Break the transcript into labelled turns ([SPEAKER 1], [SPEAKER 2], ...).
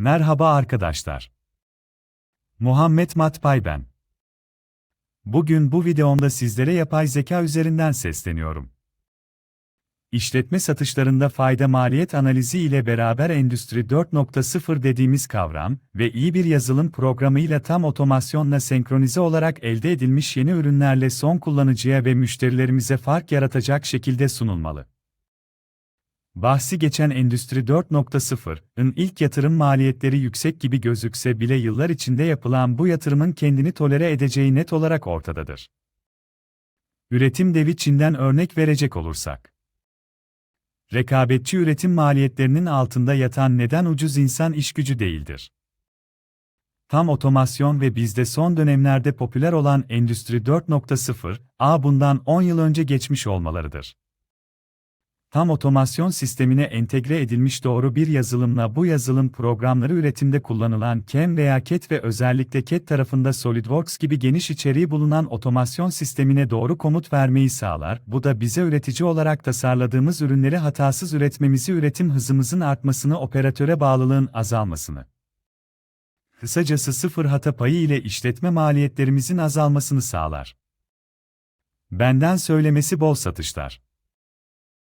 [SPEAKER 1] Merhaba arkadaşlar. Muhammed Matpay ben. Bugün bu videomda sizlere yapay zeka üzerinden sesleniyorum. İşletme satışlarında fayda maliyet analizi ile beraber Endüstri 4.0 dediğimiz kavram ve iyi bir yazılım programıyla tam otomasyonla senkronize olarak elde edilmiş yeni ürünlerle son kullanıcıya ve müşterilerimize fark yaratacak şekilde sunulmalı. Bahsi geçen Endüstri 4.0'ın ilk yatırım maliyetleri yüksek gibi gözükse bile yıllar içinde yapılan bu yatırımın kendini tolere edeceği net olarak ortadadır. Üretim devi Çin'den örnek verecek olursak. Rekabetçi üretim maliyetlerinin altında yatan neden ucuz insan işgücü değildir. Tam otomasyon ve bizde son dönemlerde popüler olan Endüstri 4.0, A bundan 10 yıl önce geçmiş olmalarıdır tam otomasyon sistemine entegre edilmiş doğru bir yazılımla bu yazılım programları üretimde kullanılan CAM veya CAT ve özellikle CAT tarafında SolidWorks gibi geniş içeriği bulunan otomasyon sistemine doğru komut vermeyi sağlar. Bu da bize üretici olarak tasarladığımız ürünleri hatasız üretmemizi, üretim hızımızın artmasını, operatöre bağlılığın azalmasını. Kısacası sıfır hata payı ile işletme maliyetlerimizin azalmasını sağlar. Benden söylemesi bol satışlar.